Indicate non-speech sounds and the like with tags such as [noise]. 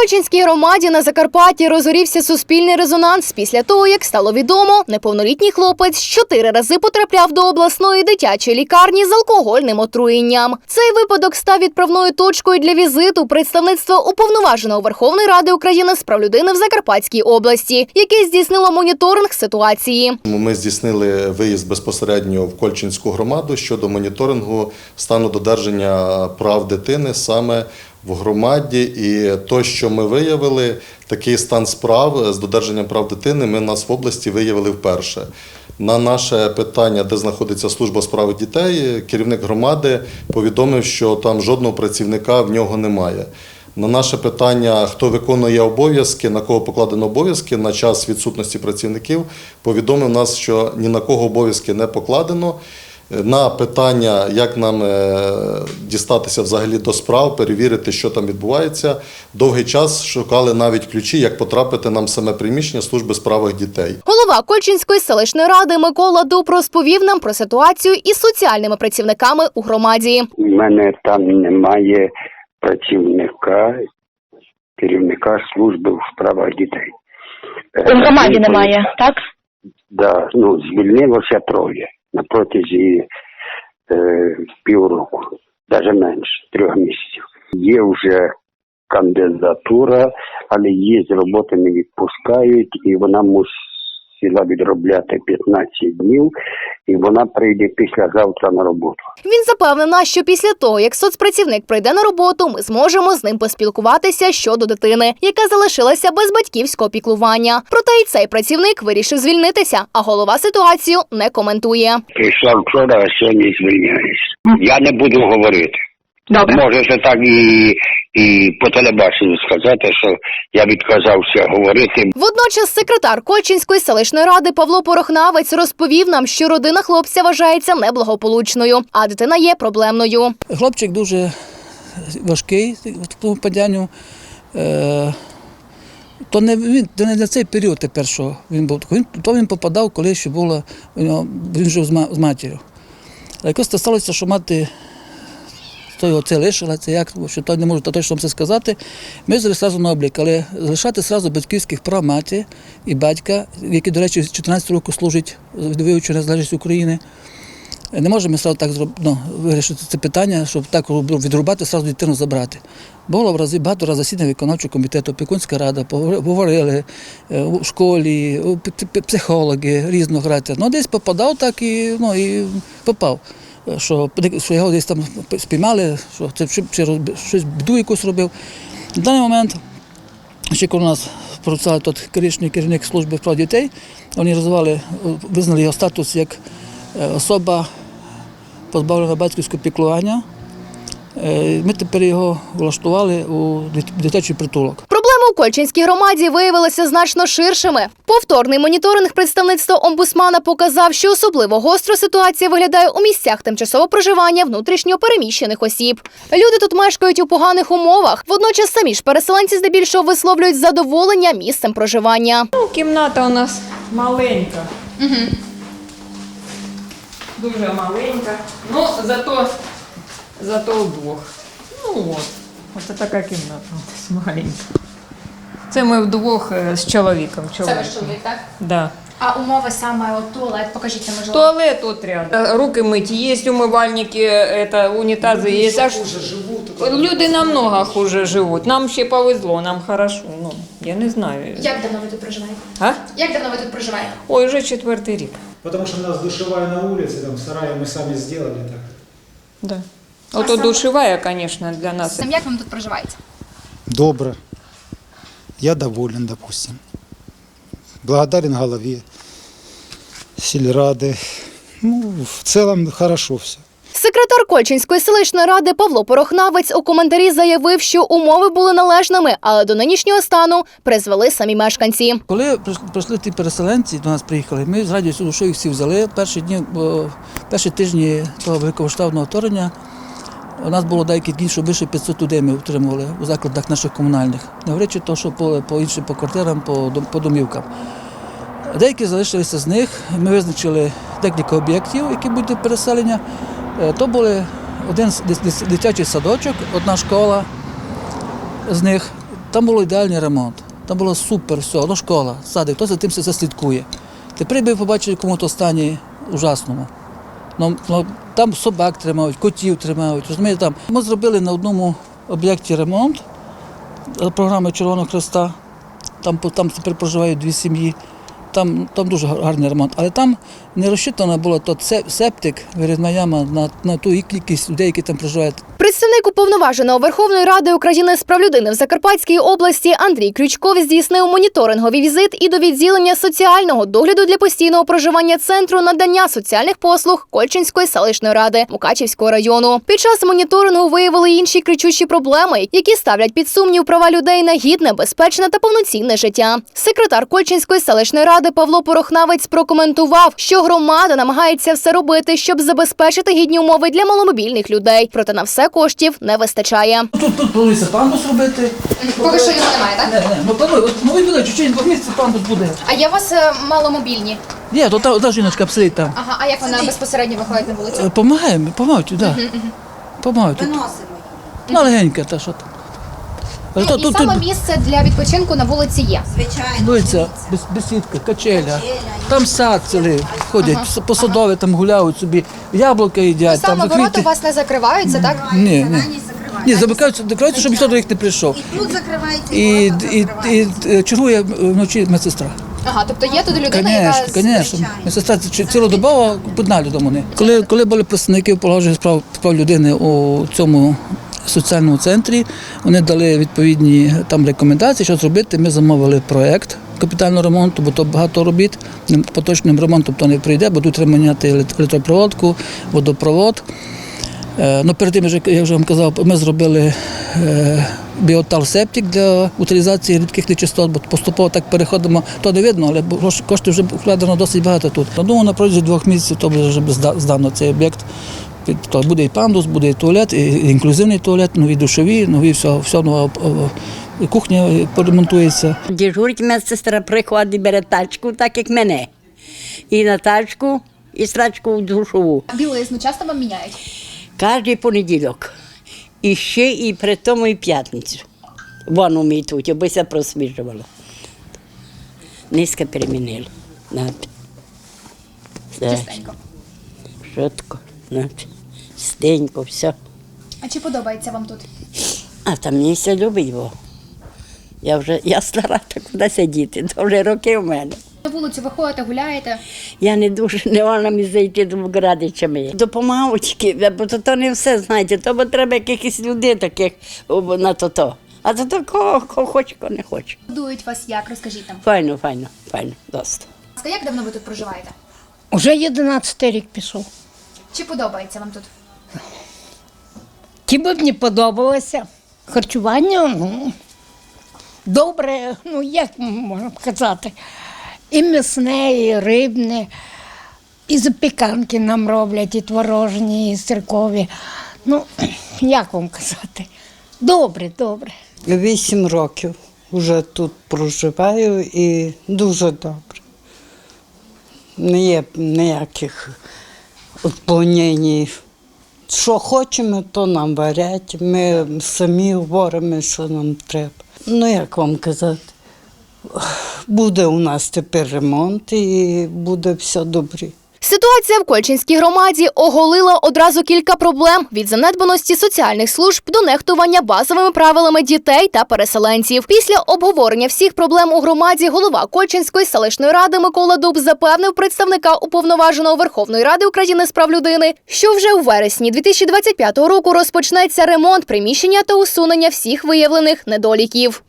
Кольчинській громаді на Закарпатті розгорівся суспільний резонанс після того, як стало відомо, неповнолітній хлопець чотири рази потрапляв до обласної дитячої лікарні з алкогольним отруєнням. Цей випадок став відправною точкою для візиту представництва уповноваженого Верховної Ради України з прав людини в Закарпатській області, яке здійснило моніторинг ситуації. Ми здійснили виїзд безпосередньо в Кольчинську громаду щодо моніторингу стану додержання прав дитини саме в громаді. І то, що ми виявили, такий стан справ з додержанням прав дитини, ми нас в області виявили вперше. На наше питання, де знаходиться служба справи дітей, керівник громади повідомив, що там жодного працівника в нього немає. На наше питання, хто виконує обов'язки, на кого покладено обов'язки на час відсутності працівників, повідомив нас, що ні на кого обов'язки не покладено. На питання, як нам е, дістатися взагалі до справ, перевірити, що там відбувається, довгий час шукали навіть ключі, як потрапити нам в саме приміщення служби справах дітей. Голова Кольчинської селищної ради Микола Дуб розповів нам про ситуацію із соціальними працівниками у громаді. У мене там немає працівника, керівника служби у справах дітей. Е, У громаді він немає, так? Да, ну, звільнилося троє на протязі е, півроку, навіть менше, трьох місяців. Є вже кандидатура, але її з роботи не відпускають, і вона мусила відробляти 15 днів, і вона прийде післязавтра на роботу. Він запевнив нас, що після того, як соцпрацівник прийде на роботу, ми зможемо з ним поспілкуватися щодо дитини, яка залишилася без батьківського піклування. Проте і цей працівник вирішив звільнитися, а голова ситуацію не коментує. Прийшла вчора, а сьогодні звільняюсь. Я не буду говорити. Добре. Можете так і, і по телебаченню сказати, що я відказався говорити. Водночас секретар Кольчинської селищної ради Павло Порохнавець розповів нам, що родина хлопця вважається неблагополучною, а дитина є проблемною. Хлопчик дуже важкий в тому паданню. Е, То не він то не на цей період тепер, що він був. Він, то він попадав, коли ще було, він жив з, ма- з матір'ю. А якось сталося, що мати то його це лишила, це як, що то не можу точно вам це сказати. Ми одразу на облік, але залишати одразу батьківських прав маті і батька, які, до речі, з 14 років служать відвоюючи незалежність України. Не можемо ми так ну, вирішити це питання, щоб так відрубати, сразу дитину забрати. Було в рази багато разів засідання виконавчого комітету, опікунська рада, говорили е, у школі, психологи різного характеру. Ну, десь попадав так і, ну, і попав. Що, що його десь там спіймали, що це чи, чи щось біду якусь робив. На даний момент ще коли у нас працював тут колишній керівник служби прав дітей, вони розвивали, визнали його статус як е, особа позбавлена батьківського піклування. Е, Ми тепер його влаштували у дитячий притулок. У Кольчинській громаді виявилися значно ширшими. Повторний моніторинг представництва омбусмана показав, що особливо гостро ситуація виглядає у місцях тимчасового проживання внутрішньо переміщених осіб. Люди тут мешкають у поганих умовах. Водночас самі ж переселенці здебільшого висловлюють задоволення місцем проживання. Ну, кімната у нас маленька. Дуже маленька. Ну, зато, зато вдвох. Ну от. Оце така кімната маленька. Це ми вдвох е, з чоловіком. Це чоловіком. ваш чоловік, так? Да. А умови саме от туалет, покажіть, можливо. Туалет тут рядом. Руки мыть, есть умывальники, это, унитазы есть. А ш- Люди намного хуже живуть. Нам ще повезло, нам хорошо. Ну, я не знаю. Як давно ви тут проживаєте? А? Як давно ви тут проживаєте? Ой, вже четвертий рік. Потому что у нас душевая на улице, там сарай мы сами сделали так. Да. Ото душевая, конечно, для нас. Як вам тут проживається? Добро. Я доволен, допустим. Благодарен голове, сельрады. Ну, в целом хорошо все. Секретар Кольчинської селищної ради Павло Порохнавець у коментарі заявив, що умови були належними, але до нинішнього стану призвели самі мешканці. Коли прийшли ті переселенці, до нас приїхали, ми з радістю душою всіх взяли. Перші дні, перші тижні того великомасштабного вторгнення у нас було деякі дні, що більше 500 людей ми утримували у закладах наших комунальних. Не говорячи то, що по, по іншим, по квартирам, по, по домівкам. Деякі залишилися з них. Ми визначили декілька об'єктів, які будуть переселення. Е, То були один дитячий садочок, одна школа з них, Там було ідеальний ремонт. Там було супер, все, ну школа, садик, хто за тим все слідкує. Тепер би побачили в якому-то стані ужасному. Ну, ну, там собак тримають, котів тримають. Розумієте, там. Ми зробили на одному об'єкті ремонт е, програми Червоного Хреста. Там, там тепер проживають дві сім'ї. Там, там дуже гар- гарний ремонт. Але там не розчитано було то септик, вирізна яма на, на ту кількість людей, які там проживають. Представник уповноваженого Верховної Ради України з прав людини в Закарпатській області Андрій Крючков здійснив моніторинговий візит і до відділення соціального догляду для постійного проживання центру надання соціальних послуг Кольчинської селищної ради Мукачівського району. Під час моніторингу виявили інші кричущі проблеми, які ставлять під сумнів права людей на гідне, безпечне та повноцінне життя. Секретар Кольчинської селищної ради Павло Порохнавець прокоментував, що громада намагається все робити, щоб забезпечити гідні умови для маломобільних людей. Проте на все коштів не вистачає. Тут, тут планується пандус робити. Поки що його немає, так? Не, не, ну планує, от новий буде, чуть-чуть по місці пандус буде. А є у вас е, маломобільні? Є, то та, та жіночка сидить там. Ага, а як вона безпосередньо виходить на вулицю? Е, Помагаємо, помагають, так. Да. Помагають. тут. Ну, легенька та що там. Але Ну, і тут, саме тут місце для відпочинку на вулиці є. дивиться, без, бесідка, качеля, там сад цілий, ходять, ага. посадові там гуляють собі, яблука їдять, там Саме ворота квіти. у вас не закриваються, так? Ні, ні. Ні, замикаються, закриваються, щоб ніхто до них не прийшов. Тут закривається І, і, і, і чергує вночі медсестра. Ага, тобто є тут людина, яка звісно. Медсестра це цілодобово під наглядом вони. Коли, коли були представники положення справ, прав людини у цьому соціальному центрі, вони дали відповідні там рекомендації, що зробити. Ми замовили проєкт капітального ремонту, бо то багато робіт. Поточним ремонтом то не прийде, будуть елект- електропроводку, водопровод. Е, Ну, перед тим, як вже вам казав, ми зробили е, біотал-септик для утилізації рідких нечистот, бо поступово так переходимо, то не видно, але коштів вже вкладено досить багато тут. Думаю, на протязі двох місяців то вже здано цей об'єкт. Під- То буде і пандус, буде і туалет, і інклюзивний туалет, нові душові, нові все, все нова кухня поремонтується. Дежурить медсестра приходить, бере тачку, так як мене. І на тачку, і страчку в душову. білизну часто вам міняють. Кожний понеділок. І ще і при тому і п'ятницю. Вон умітуть, аби се просвіжувало. Низько. Все. Частенько. Швидко. Над. Стенько, все. А чи подобається вам тут? А там мені все любить. Я вже я стара, та куди сидіти, то вже роки в мене. На вулицю виходите, гуляєте. Я не дуже не можна мені зайти до Градичами. Допомагав тільки, бо то, то не все, знаєте, то бо треба якихось людей таких на то то. А то то кого, кого хоче, кого не хоче. Будують вас як? Розкажіть нам. Файно, файно, файно, досить. Як давно ви тут проживаєте? Уже 11 рік пішов. Чи подобається вам тут? Ті б мені подобалося. Харчування, ну, добре, ну як можна сказати, і м'ясне, і рибне, і запіканки нам роблять, і творожні, і сиркові. Ну, [clears throat] як вам казати? Добре, добре. Вісім років вже тут проживаю і дуже добре. Не є ніяких відклонень. Що хочемо, то нам варять. Ми самі говоримо, що нам треба. Ну, як вам казати, буде у нас тепер ремонт і буде все добре. Ситуація в Кольчинській громаді оголила одразу кілька проблем від занедбаності соціальних служб до нехтування базовими правилами дітей та переселенців. Після обговорення всіх проблем у громаді голова Кольчинської селищної ради Микола Дуб запевнив представника уповноваженого Верховної Ради України з прав людини, що вже у вересні 2025 року розпочнеться ремонт приміщення та усунення всіх виявлених недоліків.